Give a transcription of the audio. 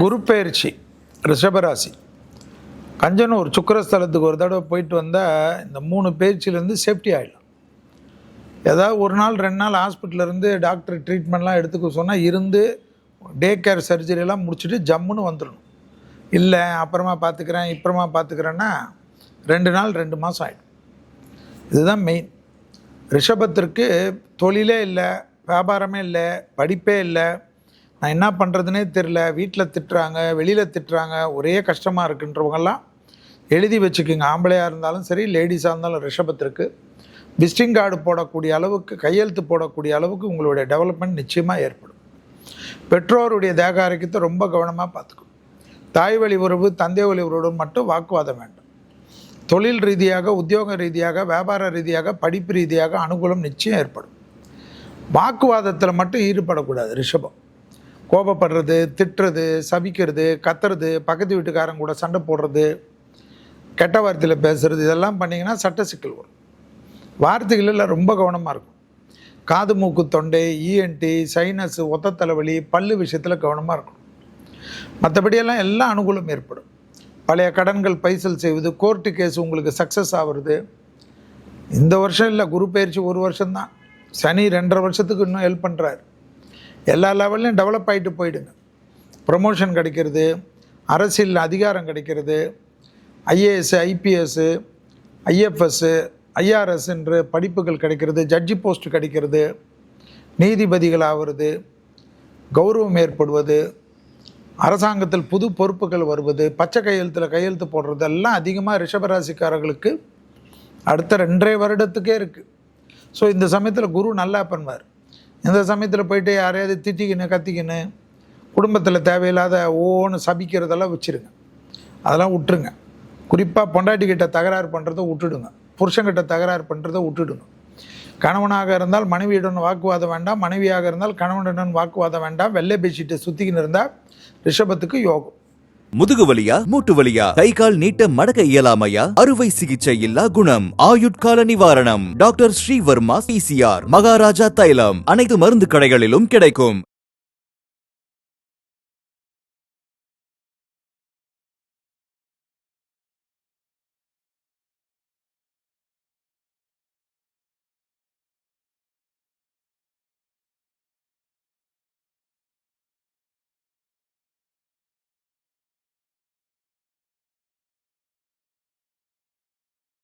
குரு பயிற்சி ரிஷபராசி. கஞ்சனூர் சுக்கரஸ்தலத்துக்கு ஒரு தடவை போயிட்டு வந்தால் இந்த மூணு பயிற்சியிலேருந்து சேஃப்டி ஆகிடும் ஏதாவது ஒரு நாள் ரெண்டு நாள் ஹாஸ்பிட்டலேருந்து டாக்டர் ட்ரீட்மெண்ட்லாம் எடுத்துக்க சொன்னால் இருந்து டே கேர் சர்ஜரியெல்லாம் முடிச்சுட்டு ஜம்முன்னு வந்துடணும். இல்லை அப்புறமா பார்த்துக்கிறேன் இப்புறமா பார்த்துக்கிறேன்னா ரெண்டு நாள் ரெண்டு மாதம் ஆகிடும் இதுதான் மெயின் ரிஷபத்திற்கு தொழிலே இல்லை வியாபாரமே இல்லை படிப்பே இல்லை நான் என்ன பண்ணுறதுனே தெரில வீட்டில் திட்டுறாங்க வெளியில் திட்டுறாங்க. ஒரே கஷ்டமாக இருக்குன்றவங்கெல்லாம் எழுதி வச்சுக்கோங்க. ஆம்பளையாக இருந்தாலும் சரி லேடிஸாக இருந்தாலும் ரிஷபத்திற்கு. விசிட்டிங் கார்டு போடக்கூடிய அளவுக்கு கையெழுத்து போடக்கூடிய அளவுக்கு உங்களுடைய டெவலப்மெண்ட் நிச்சயமாக ஏற்படும். பெற்றோருடைய தேக ஆரோக்கியத்தை ரொம்ப கவனமாக பார்த்துக்கும் தாய் வழி உறவு தந்தை வழி உறவுடன் மட்டும் வாக்குவாதம் வேண்டும். தொழில் ரீதியாக உத்தியோக ரீதியாக வியாபார ரீதியாக படிப்பு ரீதியாக அனுகூலம் நிச்சயம் ஏற்படும். வாக்குவாதத்தில் மட்டும் ஈடுபடக்கூடாது ரிஷபம். கோபப்படுறது திட்டுறது சபிக்கிறது கத்துறது பக்கத்து வீட்டுக்காரங்க கூட சண்டை போடுறது கெட்ட வார்த்தையில் பேசுகிறது இதெல்லாம் பண்ணிங்கன்னா சட்ட சிக்கல் வரும். வார்த்தைகளில் ரொம்ப கவனமாக இருக்கும். காது மூக்கு தொண்டை இஎன்டி சைனஸ் ஒத்த தலைவலி பல்லு விஷயத்தில் கவனமாக இருக்கும் மற்றபடியெல்லாம் எல்லா அனுகூலம் ஏற்படும். பழைய கடன்கள் பைசல் செய்வது கோர்ட்டு கேஸ் உங்களுக்கு சக்ஸஸ் ஆகுறது. இந்த வருஷம் இல்லை குரு பயிற்சி ஒரு வருஷம்தான். சனி ரெண்டரை வருஷத்துக்கு இன்னும் ஹெல்ப் பண்ணுறாரு எல்லா லெவல்லையும் டெவலப் ஆகிட்டு போயிடுங்க. ப்ரமோஷன் கிடைக்கிறது அரசியல் அதிகாரம் கிடைக்கிறது ஐஏஎஸ் ஐபிஎஸ்ஸு ஐஎஃப்எஸ்ஸு ஐஆர்எஸ் என்று படிப்புகள் கிடைக்கிறது ஜட்ஜி போஸ்ட் கிடைக்கிறது நீதிபதிகள் ஆகிறது கௌரவம் ஏற்படுவது அரசாங்கத்தில் புது பொறுப்புகள் வருவது பச்சை கையெழுத்தில் கையெழுத்து போடுறது எல்லாம் அதிகமாக ரிஷபராசிக்காரர்களுக்கு அடுத்த ரெண்டரை வருடத்துக்கே இருக்குது ஸோ இந்த சமயத்தில் குரு நல்லா பண்ணுவார். இந்த சமயத்தில் போயிட்டு யாரையாவது திட்டிக்கின்னு கத்திக்கின்னு குடும்பத்தில் தேவையில்லாத ஓன்னு சபிக்கிறதெல்லாம் வச்சுருங்க. அதெல்லாம் விட்டுருங்க. குறிப்பாக பொண்டாட்டிக்கிட்ட தகராறு பண்ணுறதை விட்டுடுங்க. புருஷன்கிட்ட தகராறு பண்ணுறதை விட்டுடுங்க. கணவனாக இருந்தால் மனைவியுடன் வாக்குவாதம் வேண்டாம். மனைவியாக இருந்தால் கணவனுடன் வாக்குவாதம் வேண்டாம். வெள்ளை பேசிட்டு சுற்றிக்கின்னு இருந்தால் ரிஷபத்துக்கு யோகம். முதுகு வலியா மூட்டு வலியா கை கால் நீட்ட மடக்க இயலாமையா? அறுவை சிகிச்சை இல்லா குணம். ஆயுட்கால நிவாரணம். டாக்டர் ஸ்ரீவர்மா பிசிஆர் மகாராஜா தைலம். அனைத்து மருந்து கடைகளிலும் கிடைக்கும்.